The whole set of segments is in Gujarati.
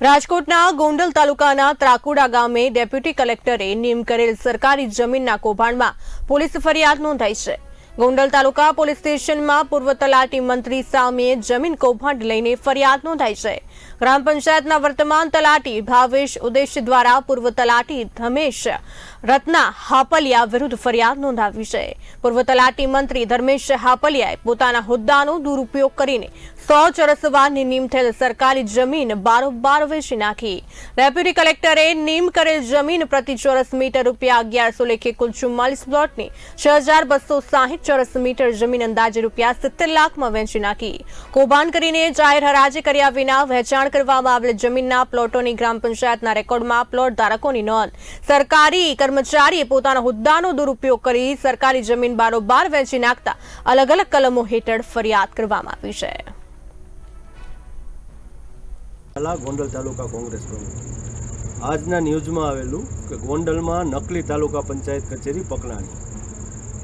રાજકોટના ગોંડલ તાલુકાના ત્રાકુડા ગામે ડેપ્યુટી કલેક્ટરે નિમ કરેલ સરકારી જમીનના કૌભાંડમાં પોલીસ ફરિયાદ નોંધાઈ છે. ગોંડલ તાલુકા પોલીસ સ્ટેશનમાં પૂર્વ તલાટી મંત્રી સામે જમીન કૌભાંડ લઈને ફરિયાદ નોંધાઈ છે. ગ્રામ પંચાયતના વર્તમાન તલાટી ભાવેશ ઉદેશ દ્વારા પૂર્વ તલાટી ધમેશ રત્ના હાપલિયા વિરુદ્ધ ફરિયાદ નોંધાવી છે. પૂર્વ તલાટી મંત્રી ધર્મેશ હાપલિયાએ પોતાના હોદ્દાનો દુરુપયોગ કરીને સો ચોરસ વારની નીમ થયેલ સરકારી જમીન બારોબાર વેચી નાખી. ડેપ્યુટી કલેક્ટરે નીમ કરેલ જમીન પ્રતિ ચોરસ મીટર રૂપિયા અગિયારસો લેખે કુલ ચુમ્માલીસ પ્લોટની છ હજાર બસો સાહીઠ ચોરસ મીટર જમીન અંદાજે રૂપિયા સિત્તેર લાખમાં વેચી નાખી. કૌભાંડ કરીને જાહેર હરાજી કર્યા વિના વહેંચાણ કરવામાં આવેલ જમીનના પ્લોટોની ગ્રામ પંચાયતના રેકોર્ડમાં પ્લોટ ધારકોની નોંધ. સરકારી કર્મચારીએ પોતાના હોદ્દાનો દુરુપયોગ કરી સરકારી જમીન બારોબાર વેચી નાખતા અલગ અલગ કલમો હેઠળ ફરિયાદ કરવામાં આવી છે. પહેલા ગોંડલ તાલુકા કોંગ્રેસ પ્રમુખ. આજના ન્યૂઝમાં આવેલું કે ગોંડલમાં નકલી તાલુકા પંચાયત કચેરી પકડાણી.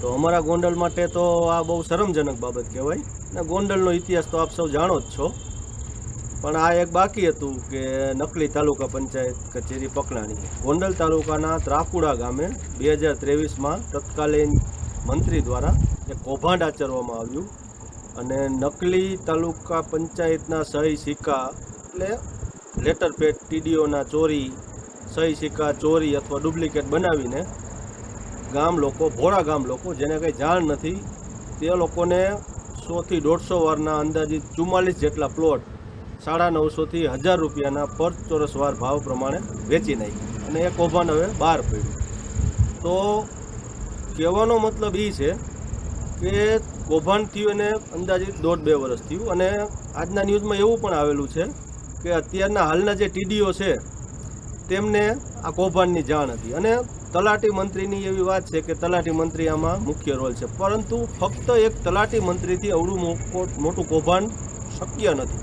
તો અમારા ગોંડલ માટે તો આ બહુ શરમજનક બાબત કહેવાય. ને ગોંડલનો ઇતિહાસ તો આપ સૌ જાણો જ છો. પણ આ એક બાકી હતું કે નકલી તાલુકા પંચાયત કચેરી પકડાણી. ગોંડલ તાલુકાના ત્રાકુડા ગામે બે હજાર ત્રેવીસમાં તત્કાલીન મંત્રી દ્વારા એક કૌભાંડ આચરવામાં આવ્યું. અને નકલી તાલુકા પંચાયતના સહી સિક્કા એટલે લેટર પેડ ટીડીઓના ચોરી, સહી સિક્કા ચોરી અથવા ડુપ્લિકેટ બનાવીને ગામ લોકો, ભોળા ગામ લોકો, જેને કંઈ જાણ નથી, તે લોકોને સોથી દોઢસો વારના અંદાજિત ચુમ્માલીસ જેટલા પ્લોટ સાડા નવસોથી હજાર રૂપિયાના પર ચોરસ વાર ભાવ પ્રમાણે વેચી નાખી અને એ કૌભાંડ હવે બહાર પડ્યું. તો કહેવાનો મતલબ એ છે કે કૌભાંડ થયું એને અંદાજિત દોઢ બે વર્ષ થયું અને આજના ન્યૂઝમાં એવું પણ આવેલું છે કે અત્યારના હાલના જે ટીડીઓ છે, તેમને આ કૌભાંડની જાણ હતી. અને તલાટી મંત્રીની એવી વાત છે કે તલાટી મંત્રી આમાં મુખ્ય રોલ છે. પરંતુ ફક્ત એક તલાટી મંત્રીથી અવડું મોટું કૌભાંડ શક્ય નથી.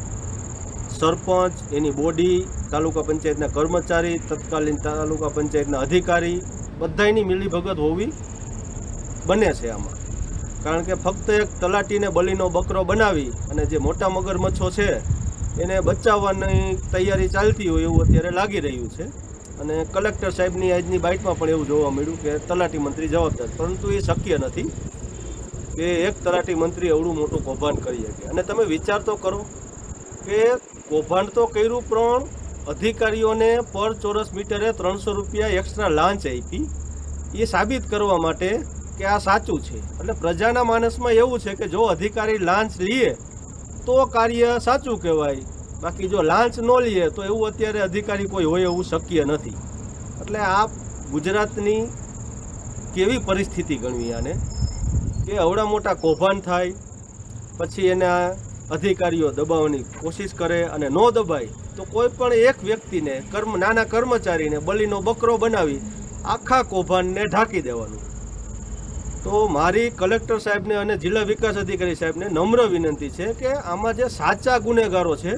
સરપંચ, એની બોડી, તાલુકા પંચાયતના કર્મચારી, તત્કાલીન તાલુકા પંચાયતના અધિકારી, બધાયની મિલીભગત હોવી બને છે આમાં. કારણ કે ફક્ત એક તલાટીને બલીનો બકરો બનાવી અને જે મોટા મગરમચ્છો છે એને બચાવવાની તૈયારી ચાલતી હોય એવું અત્યારે લાગી રહ્યું છે. અને કલેક્ટર સાહેબની આજની બાઇટમાં પણ એવું જોવા મળ્યું કે તલાટી મંત્રી જવાબદાર પરંતુ એ શક્ય નથી કે એક તલાટી મંત્રી એવડું મોટું કૌભાંડ કરી શકે. અને તમે વિચાર તો કરો કે કૌભાંડ તો કર્યું, પણ અધિકારીઓને પર ચોરસ મીટરે ત્રણસો રૂપિયા એક્સ્ટ્રા લાંચ આપી. એ સાબિત કરવા માટે કે આ સાચું છે. એટલે પ્રજાના માનસમાં એવું છે કે જો અધિકારી લાંચ લે તો કાર્ય સાચું કહેવાય. બાકી જો લાંચ ન લે તો એવું અત્યારે અધિકારી કોઈ હોય એવું શક્ય નથી. એટલે આ ગુજરાતની કેવી પરિસ્થિતિ ગણવી આને? કે અવડા મોટા કૌભાંડ થાય, પછી એના અધિકારીઓ દબાવવાની કોશિશ કરે અને ન દબાય, તો કોઈ પણ એક વ્યક્તિને કર્મ, નાના કર્મચારીને બલીનો બકરો બનાવી આખા કૌભાંડને ઢાંકી દેવાનું. તો મારી કલેક્ટર સાહેબને અને જિલ્લા વિકાસ અધિકારી સાહેબને નમ્ર વિનંતી છે કે આમાં જે સાચા ગુનેગારો છે,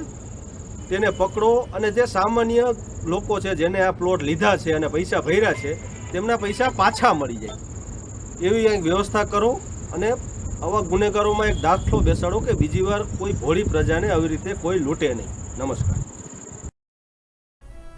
તેને પકડો અને જે સામાન્ય લોકો છે જેને આ પ્લોટ લીધા છે અને પૈસા ભર્યા છે, તેમના પૈસા પાછા મળી જાય. એવી અહીં વ્યવસ્થા કરો અને આવા ગુનેગારોમાં એક દાખલો બેસાડો કે બીજી વાર કોઈ ભોળી પ્રજાને આવી રીતે કોઈ લૂંટે નહીં. નમસ્કાર.